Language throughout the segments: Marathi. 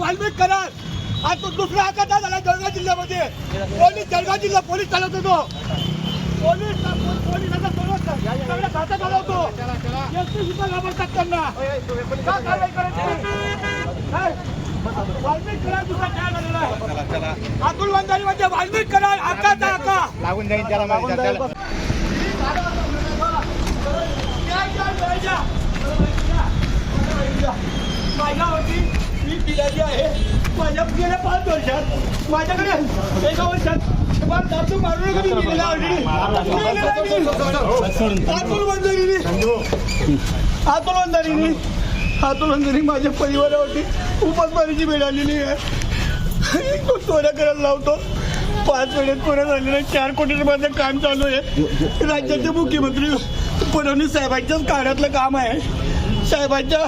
वाल्मिक कराल. आज दुसरा तो दुसरा झाला जळगाव जिल्ह्यामध्ये. पोलीस जळगाव जिल्हा पोलीस चालवत होतो. पोलीस पोलिसाचा सगळ्या खाता चालवतो एसटी सुद्धा घाबरतात त्यांना. वाल्मिक दुसरा काय झालेला आहे? अतुल वंजारी म्हणजे वाल्मिक करार आकाचा आका. लागून जाईल त्याला माहिती आहे, त्याला माझ्यावरती मी पिढ्याची आहे माझ्या गेल्या पाच वर्षात माझ्याकडे एका वर्षात मला दाबतो मारून नका मी गेलेला already. अतुल वंजारीने अतुल वंजारीने अतुल वंजारी माझ्या परिवारावरती उपासमारीची वेळ आलेली आहे तो चोऱ्या करायला लावतो पाच वेळेत चोऱ्या झालेल्या चार कोटी रुपयाचं काम चालू आहे राज्याचे मुख्यमंत्री फडणवीस साहेबांच्याच काळातलं काम आहे. साहेबांच्या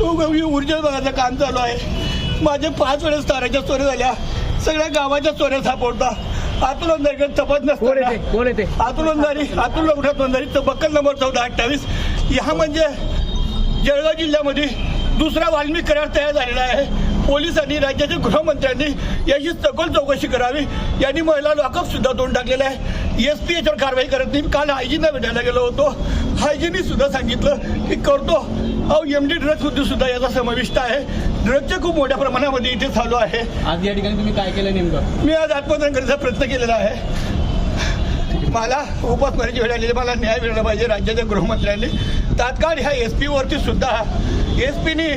ऊर्जा विभागाचं काम चालू आहे. माझे पाच वेळेस ताराच्या चोऱ्या झाल्या. सगळ्या गावाच्या चोऱ्या सापडता. अतुल वंजारीकडे तपास नसताना अतुल वंजारी अतुल लवकरात वंजारी बक्कल नंबर चौदा अठ्ठावीस. ह्या म्हणजे जळगाव जिल्ह्यामध्ये दुसरा वाल्मिक करार तयार झालेला आहे. पोलिसांनी राज्याच्या गृहमंत्र्यांनी याची सखोल चौकशी करावी. यांनी महिला लॉकअप सुद्धा तोंड टाकलेलं आहे. एस पी याच्यावर कारवाई करत नाही. काल हायजीनला भेटायला गेलो होतो. हायजीनी सुद्धा सांगितलं की करतो. अहो एम डी ड्रग्स उद्योग सुद्धा याचा समाविष्ट आहे. ड्रग्सचे खूप मोठ्या प्रमाणामध्ये इथे चालू आहे. आज या ठिकाणी तुम्ही काय केलं नेमकं? मी आज आत्महत्या करण्याचा प्रयत्न केलेला आहे. मला उपासमारीची वेळ आलेली मला न्याय मिळाला पाहिजे. राज्याच्या गृहमंत्र्यांनी तात्काळ ह्या एस पीवरती सुद्धा एस पीनी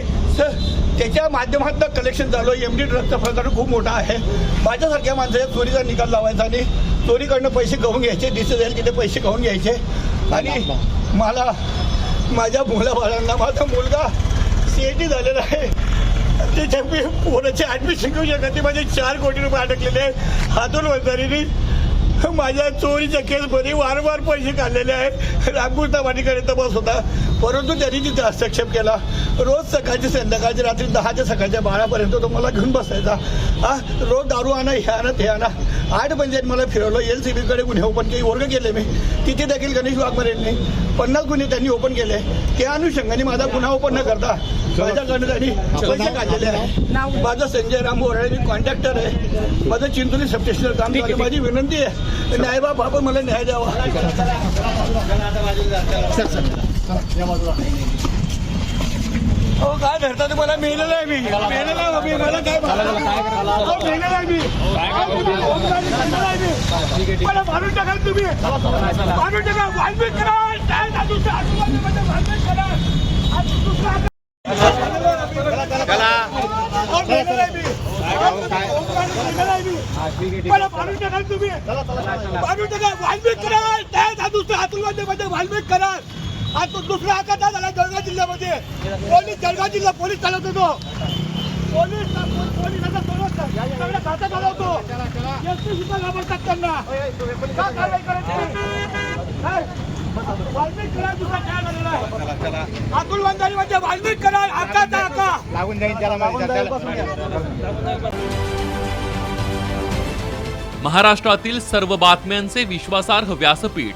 त्याच्या माध्यमातून कलेक्शन झालं एम डी ड्रग्सचा प्रकार खूप मोठा आहे. माझ्यासारख्या माणसाच्या चोरीचा निकाल लावायचा आणि चोरीकडनं पैसे घेऊन घ्यायचे. दिसे जाईल तिथे पैसे घेऊन घ्यायचे. आणि मला माझ्या मुलाबाळांना माझा मुलगा सी टी झालेला आहे. त्याच्या मी पोराचे ॲडमिशन घेऊ शकत नाही. माझे चार कोटी रुपये अडकलेले आहेत. हातून वंजारीने माझ्या चोरीच्या केसमध्ये वारंवार पैसे काढलेले आहेत. रामपूर तमानीकडे तपास होता. परंतु त्यांनी तिथे हस्तक्षेप केला. रोज सकाळची संध्याकाळची रात्री दहाच्या सकाळच्या बारापर्यंत तो मला घेऊन बसायचा. हा रोज दारू आणा हे आणा ते आणा. आठ पंचायत मला फिरवलं. एल सी बीकडे गुन्हे ओपन केले वर्ग केले मी. तिथे देखील गणेश वाघमारेंनी पन्नास गुन्हे त्यांनी ओपन केले. त्या अनुषंगाने माझा गुन्हा ओपन न करता माझ्याकडनं त्यांनी पैसे काढलेले आहे माझं संजय राम बोराळे मी कॉन्ट्रॅक्टर आहे. माझं चिंचोली सबस्टेशनवर काम. माझी विनंती आहे. न्यायबाब आपण मला न्याय द्यावा. हो काय धरता मला मेलेलं आहे मी. मेलेलं आहे मी मला काय मेलेलं आहे मी. मला मारून टाकाल तुम्ही. मारून टाका वाल्मिक कराल. काय दुसरं आजूबाजूमध्ये वाल्मिक कराल. आज दुसरं वाल्मिक कराल. त्या दुसरं हातुलमध्ये मध्ये वाल्मिक कराल. हा तो दुसरा आकाता झाला जळगाव जिल्ह्यामध्ये. पोलीस जळगाव जिल्हा पोलीस चालवत होतो. पोलीस पोलिसाचा सगळ्या खाता चालवतो एसटी सुद्धा घाबरतात त्यांना. कारवाई करायची? काय? वाल्मिक कराल दुसरा काय झालेला आहे? अतुल वंजारी म्हणजे वाल्मिक कराल आकाचा आका लागून जाईल त्याला महाराष्ट्रातील सर्व बातम्यांचे विश्वासार्ह व्यासपीठ.